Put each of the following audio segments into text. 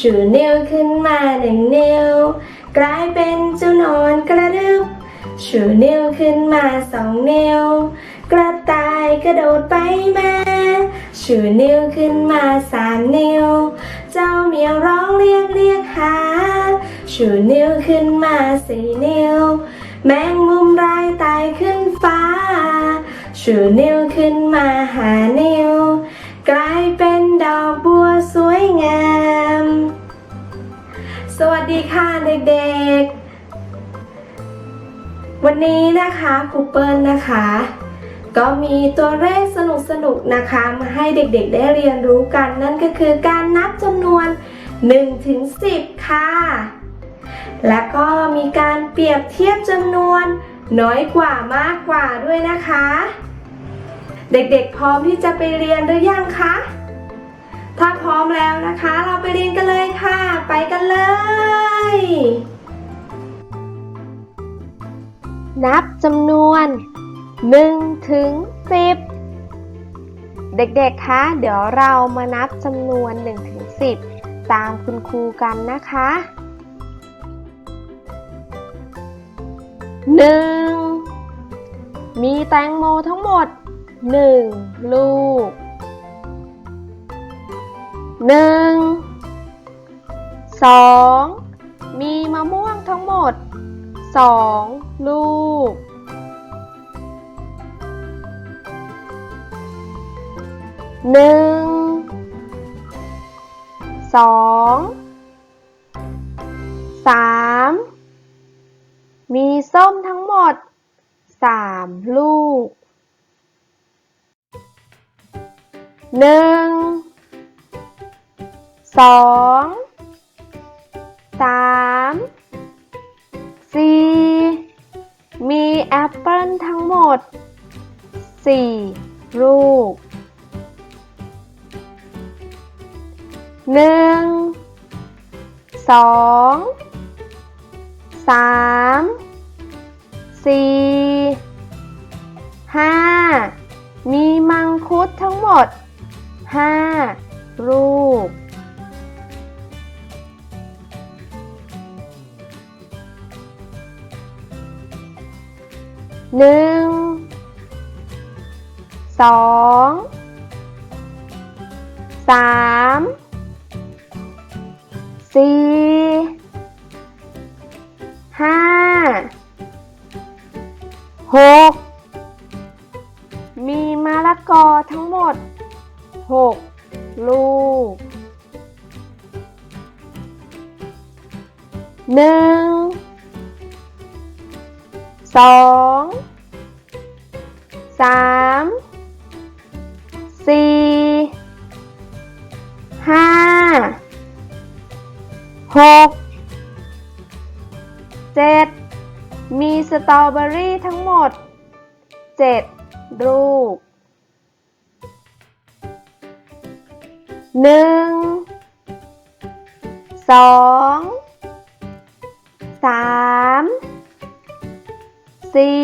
ชูนิ้วขึ้นมาหนึ่งนิ้ว กลายเป็นเจ้านอนกระดึบชูนิ้วขึ้นมาสองนิ้ว กระต่ายกระโดดไปมาชูนิ้วขึ้นมาสามนิ้ว เจ้าเหมียวร้องเรียกเรียกหาชูนิ้วขึ้นมาสี่นิ้ว แมงมุมรายตายขึ้นฟ้าชูนิ้วขึ้นมาหานิ้ว กลายเป็นดอกบัวสวยงาม สวัสดีค่ะเด็กๆ วันนี้นะคะครูเปิลนะคะ ก็มีตัวเลขสนุกๆนะคะ มาให้เด็กๆได้เรียนรู้กัน นั่นก็คือการนับจำนวน1ถึง10 ค่ะ แล้วก็มีการเปรียบเทียบจำนวนน้อยกว่ามากกว่าด้วยนะคะ เด็กๆ พร้อมที่จะไปเรียนหรือยังคะ ถ้าพร้อมแล้วนะคะ เราไปเรียนกันเลยค่ะ ไปกันเลย นับจำนวน1ถึง10 เด็กๆ คะ เดี๋ยวเรามานับจำนวน1ถึง10 ตามคุณครูกันนะคะ 1. มีแตงโมทั้งหมด 1ลูก1 2มีมะม่วงทั้งหมด2ลูกหนึ่งสองสามมีส้มทั้งหมดสามลูก หนึ่งสองสามสี่มีแอปเปิลทั้งหมดสี่ลูกหนึ่งสองสามสี่ หนึ่งสองสามสี่ห้าหกมีมะละกอทั้งหมดหกลูกหนึ่ง สองสามสี่ห้าหกเจ็ดมีสตรอเบอรี่ทั้งหมดเจ็ดลูกหนึ่งสอง สี่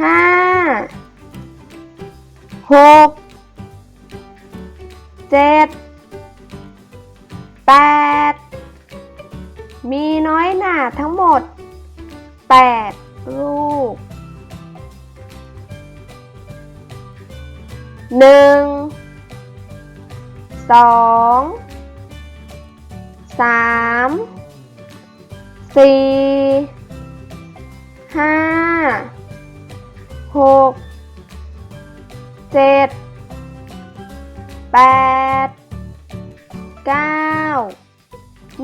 ห้าหกเจ็ดแปดมีน้อยหนาทั้งหมดแปดลูกหนึ่งสองสามสี่ ห้าหกเจ็ดแปดเก้า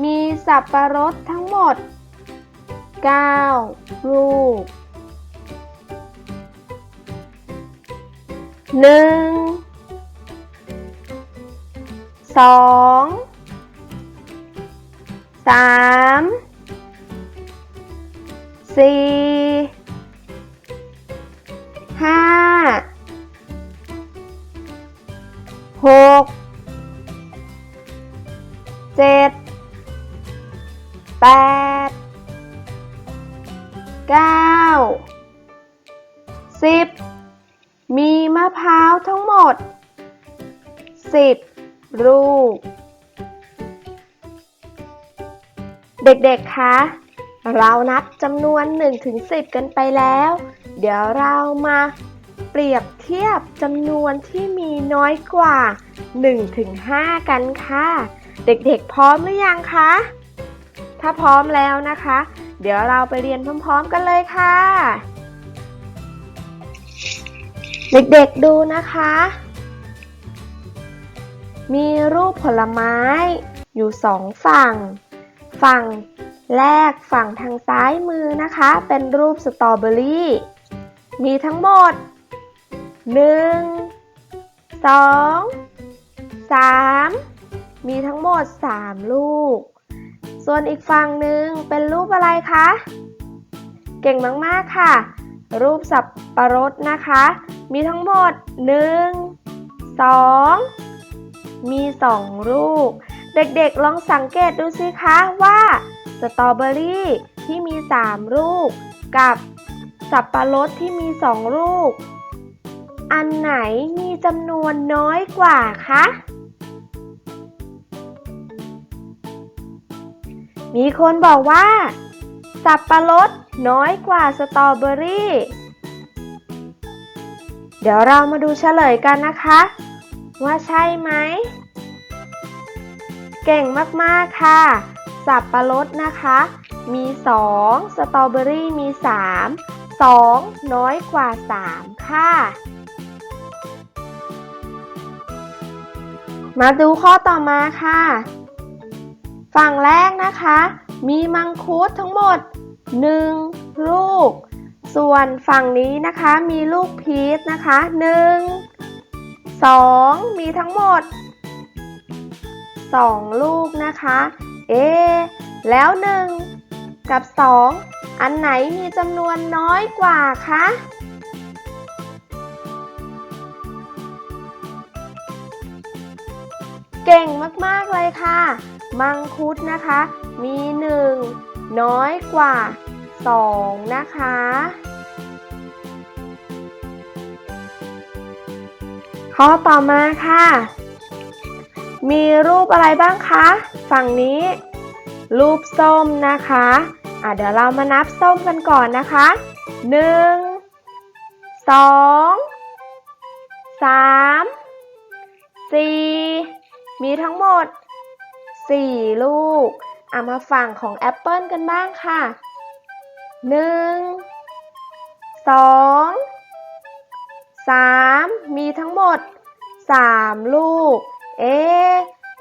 มีสับประรดทั้งหมด 9 ลูกหนึ่ง สี่ห้าหกเจ็ดแปดเก้าสิบมีมะพร้าวทั้งหมดสิบลูก เด็กๆ คะ เรานับจำนวน1ถึง10 กันไปแล้ว เดี๋ยวเรามาเปรียบเทียบจำนวนที่มีน้อยกว่า1ถึง5กันค่ะ เด็กๆพร้อมหรือยังคะ ถ้าพร้อมแล้วนะคะ เดี๋ยวเราไปเรียนพร้อม ๆ กันเลยค่ะ เด็กๆดูนะคะ มีรูปผลไม้อยู่สองฝั่ง ฝั่ง แรกฝั่งทางซ้ายมือนะคะ เป็นรูปสตรอเบอรี่มีทั้งหมด 1 2 3 มีทั้งหมด 3 ลูก ส่วนอีกฝั่งหนึ่งเป็นรูปอะไรคะ เก่งมาก ๆ ค่ะ รูปสับปะรดนะคะ มีทั้งหมด 1 2 มี 2 ลูก เด็กๆลองสังเกตดูสิคะว่าสตรอเบอรี่ที่มี 3 ลูก กับสับปะรดที่มี 2 ลูก อันไหนมีจำนวนน้อยกว่าคะมีคนบอกว่า สับปะรดน้อยกว่าสตรอเบอรี่ เดี๋ยวเรามาดูเฉลยกันนะคะ ว่าใช่ไหม เก่งมากๆค่ะ สับปะรดนะคะ มี 2 สตรอเบอรี่มี 3 2 น้อยกว่า 3 ค่ะ มาดูข้อต่อมาค่ะ ฝั่งแรกนะคะ มีมังคุดทั้งหมด 1 ลูก ส่วนฝั่งนี้นะคะมีลูกพีชนะคะ 1 2 มีทั้งหมด 2 ลูกนะคะ เอ๊แล้ว 1 กับ 2 อันไหนมีจำนวนน้อยกว่าคะเก่งมาก ๆ เลยค่ะ มังคุดนะคะ มี 1 น้อยกว่า 2 นะคะ ข้อต่อมาค่ะ มีรูปอะไรบ้างคะ ฝั่งนี้ รูปส้มนะคะอะเดี๋ยวเรามานับส้มกันก่อนนะคะ1 2 3 4มีทั้งหมด4ลูกอะมาฝั่งของแอปเปิลกันบ้างค่ะ1 2 3มีทั้งหมด3ลูก เอ๊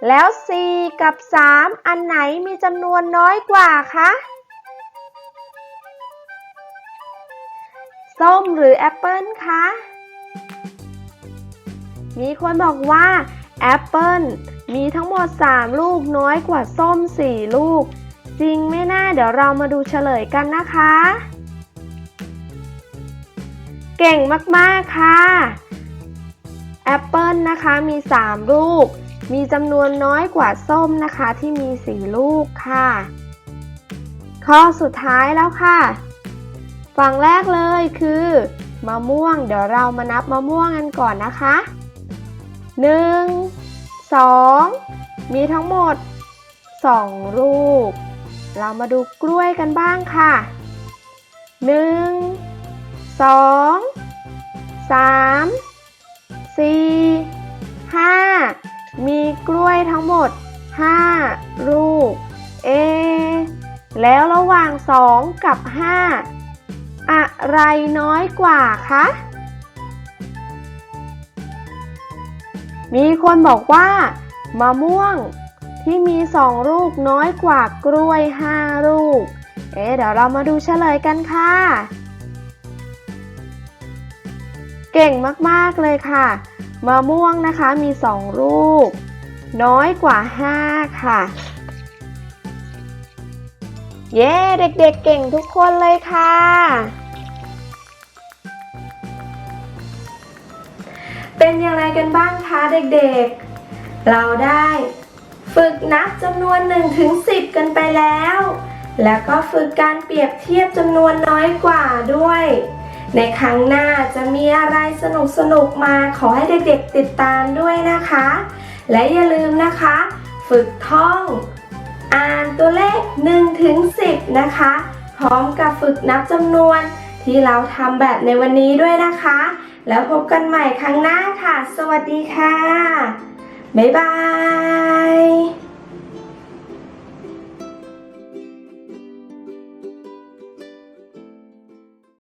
แล้ว 4 กับ 3 อันไหนมีจำนวนน้อยกว่าคะส้มหรือแอปเปิลคะ มีคนบอกว่าแอปเปิลมีทั้งหมด 3 ลูกน้อยกว่าส้ม 4 ลูก จริงไหมน่าเดี๋ยวเรามาดูเฉลยกันนะคะ เก่งมาก ๆ ค่ะ แอปเปิลนะคะมี 3 ลูก มีจำนวนน้อยกว่าส้มนะคะที่มี 4 ลูกค่ะ ข้อสุดท้ายแล้วค่ะ ฝั่งแรกเลยคือ มะม่วง เดี๋ยวเรามานับมะม่วงกันก่อนนะคะ 1 2 มีทั้งหมด 2 ลูก เรามาดูกล้วยกันบ้างค่ะ 1 2 3 4 5 มีกล้วยทั้งหมด 5 ลูก เอ แล้วระหว่าง 2 กับ 5 อะไรน้อยกว่าคะ มีคนบอกว่ามะม่วงที่มี 2 ลูกน้อยกว่ากล้วย 5 ลูก เอ๊ะเดี๋ยวเรามาดูเฉลยกันค่ะ เก่งมากๆเลยค่ะ มะม่วงนะคะมี 2 ลูก น้อยกว่า 5 ค่ะ เย้ เด็กๆเก่งทุกคนเลยค่ะ เป็นอย่างไรกันบ้างคะเด็กๆ เราได้ฝึกนับจำนวน1ถึง10 กันไปแล้ว แล้วก็ฝึกการเปรียบเทียบจำนวนน้อยกว่าด้วย ในครั้งหน้าจะมีอะไรสนุกๆมาขอให้เด็กๆติดตามด้วยนะคะ และอย่าลืมนะคะ ฝึกท่อง อ่านตัวเลข1ถึง10 นะคะ พร้อมกับฝึกนับจำนวนที่เราทำแบบในวันนี้ด้วยนะคะ แล้วพบกันใหม่ครั้งหน้าค่ะ สวัสดีค่ะ บ๊ายบาย